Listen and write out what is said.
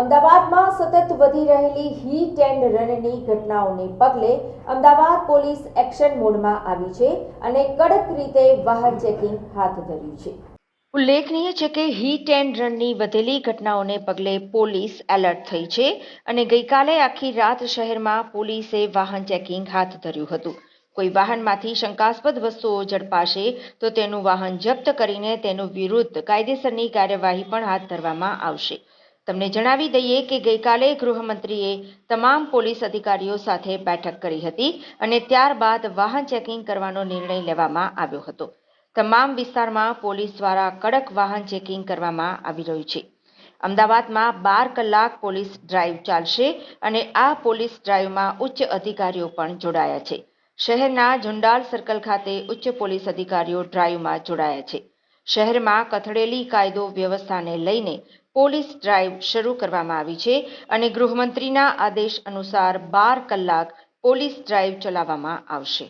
અમદાવાદમાં સતત વધી રહેલી હીટ એન્ડ રનની ઘટનાઓને પગલે અમદાવાદ પોલીસ એક્શન મોડમાં આવી છે અને કડક રીતે વાહન ચેકિંગ હાથ ધર્યું છે. ઉલ્લેખનીય છે કે હીટ એન્ડ રનની વધેલી ઘટનાઓને પગલે પોલીસ એલર્ટ થઈ છે અને ગઈકાલે આખી રાત શહેરમાં પોલીસે વાહન ચેકિંગ હાથ ધર્યું હતું. કોઈ વાહનમાંથી શંકાસ્પદ વસ્તુઓ ઝડપાશે તો તેનું વાહન જપ્ત કરીને તેનું વિરુદ્ધ કાયદેસરની કાર્યવાહી પણ હાથ ધરવામાં આવશે. તમને જણાવી દઈએ કે ગઈકાલે ગૃહમંત્રીએ તમામ પોલીસ અધિકારીઓ સાથે બેઠક કરી હતી અને ત્યારબાદ વાહન ચેકિંગ કરવાનો નિર્ણય લેવામાં આવ્યો હતો. તમામ વિસ્તારમાં પોલીસ દ્વારા કડક વાહન ચેકિંગ કરવામાં આવી રહ્યું છે. અમદાવાદમાં બાર કલાક પોલીસ ડ્રાઈવ ચાલશે અને આ પોલીસ ડ્રાઈવમાં ઉચ્ચ અધિકારીઓ પણ જોડાયા છે. શહેરના ઝુંડાલ સર્કલ ખાતે ઉચ્ચ પોલીસ અધિકારીઓ ડ્રાઈવમાં જોડાયા છે. શહેરમાં કથળેલી કાયદો વ્યવસ્થાને લઈને પોલીસ ડ્રાઈવ શરૂ કરવામાં આવી છે અને ગૃહમંત્રીના આદેશ અનુસાર બાર કલાક પોલીસ ડ્રાઈવ ચલાવવામાં આવશે.